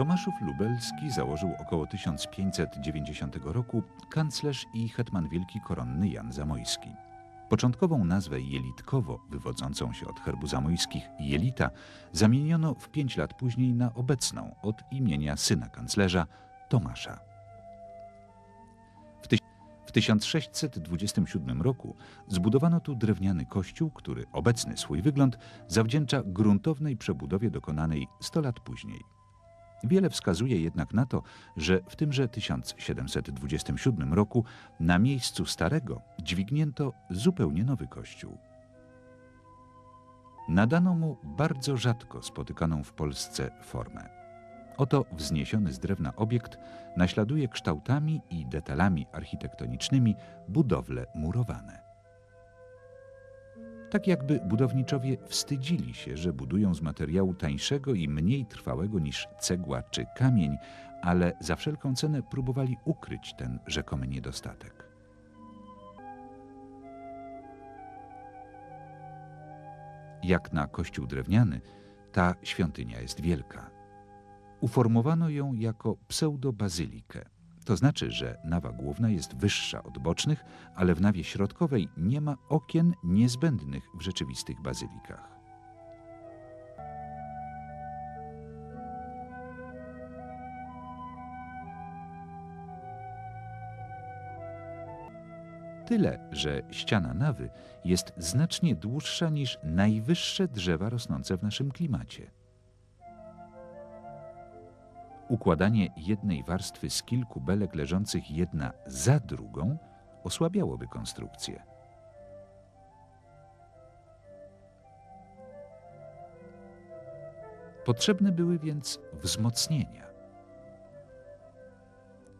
Tomaszów Lubelski założył około 1590 roku kanclerz i hetman wielki koronny Jan Zamojski. Początkową nazwę Jelitkowo, wywodzącą się od herbu zamojskich Jelita, zamieniono w pięć lat później na obecną od imienia syna kanclerza Tomasza. W, tyś w 1627 roku zbudowano tu drewniany kościół, który obecny swój wygląd zawdzięcza gruntownej przebudowie dokonanej 100 lat później. Wiele wskazuje jednak na to, że w tymże 1727 roku na miejscu starego dźwignięto zupełnie nowy kościół. Nadano mu bardzo rzadko spotykaną w Polsce formę. Oto wzniesiony z drewna obiekt naśladuje kształtami i detalami architektonicznymi budowle murowane. Tak jakby budowniczowie wstydzili się, że budują z materiału tańszego i mniej trwałego niż cegła czy kamień, ale za wszelką cenę próbowali ukryć ten rzekomy niedostatek. Jak na kościół drewniany, ta świątynia jest wielka. Uformowano ją jako pseudobazylikę. To znaczy, że nawa główna jest wyższa od bocznych, ale w nawie środkowej nie ma okien niezbędnych w rzeczywistych bazylikach. Tyle, że ściana nawy jest znacznie dłuższa niż najwyższe drzewa rosnące w naszym klimacie. Układanie jednej warstwy z kilku belek leżących jedna za drugą osłabiałoby konstrukcję. Potrzebne były więc wzmocnienia.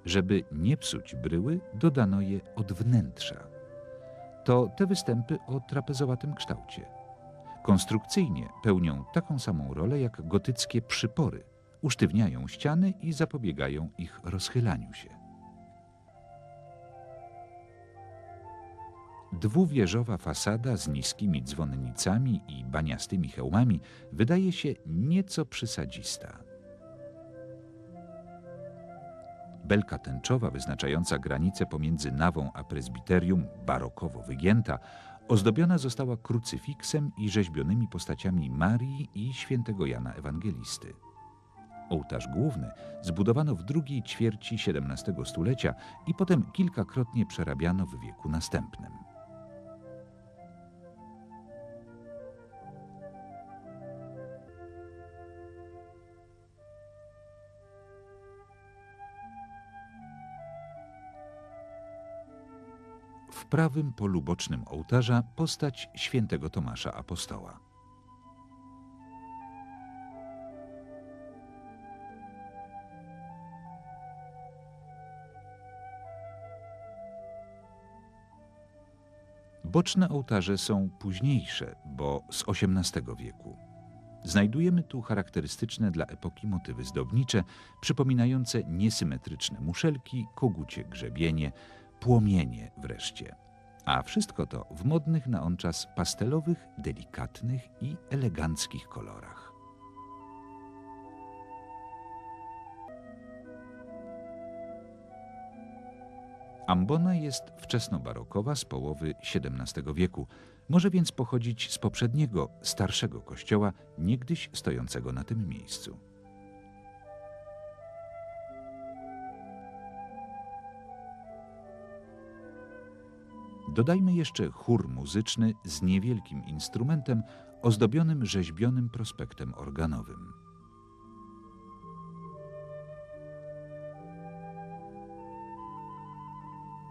Żeby nie psuć bryły, dodano je od wnętrza. To te występy o trapezowatym kształcie. Konstrukcyjnie pełnią taką samą rolę jak gotyckie przypory, usztywniają ściany i zapobiegają ich rozchylaniu się. Dwuwieżowa fasada z niskimi dzwonnicami i baniastymi hełmami wydaje się nieco przysadzista. Belka tęczowa wyznaczająca granicę pomiędzy nawą a prezbiterium, barokowo wygięta, ozdobiona została krucyfiksem i rzeźbionymi postaciami Marii i świętego Jana Ewangelisty. Ołtarz główny zbudowano w drugiej ćwierci XVII stulecia i potem kilkakrotnie przerabiano w wieku następnym. W prawym polu bocznym ołtarza postać świętego Tomasza Apostoła. Boczne ołtarze są późniejsze, bo z XVIII wieku. Znajdujemy tu charakterystyczne dla epoki motywy zdobnicze, przypominające niesymetryczne muszelki, kogucie grzebienie, płomienie wreszcie. A wszystko to w modnych na on czas pastelowych, delikatnych i eleganckich kolorach. Ambona jest wczesnobarokowa z połowy XVII wieku. Może więc pochodzić z poprzedniego, starszego kościoła, niegdyś stojącego na tym miejscu. Dodajmy jeszcze chór muzyczny z niewielkim instrumentem ozdobionym rzeźbionym prospektem organowym.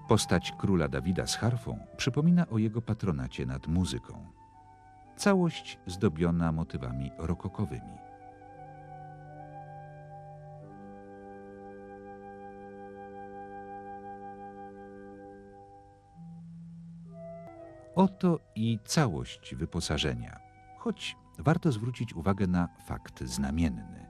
Postać króla Dawida z harfą przypomina o jego patronacie nad muzyką. Całość zdobiona motywami rokokowymi. Oto i całość wyposażenia, choć warto zwrócić uwagę na fakt znamienny.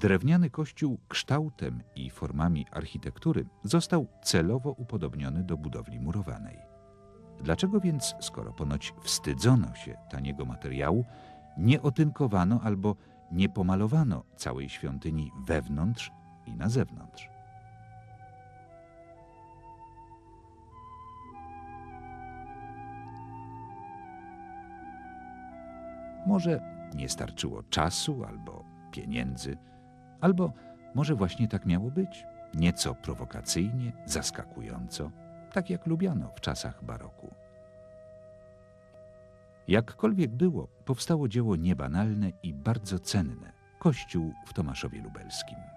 Drewniany kościół kształtem i formami architektury został celowo upodobniony do budowli murowanej. Dlaczego więc, skoro ponoć wstydzono się taniego materiału, nie otynkowano albo nie pomalowano całej świątyni wewnątrz i na zewnątrz? Może nie starczyło czasu albo pieniędzy, albo może właśnie tak miało być, nieco prowokacyjnie, zaskakująco, tak jak lubiano w czasach baroku. Jakkolwiek było, powstało dzieło niebanalne i bardzo cenne Kościół w Tomaszowie Lubelskim.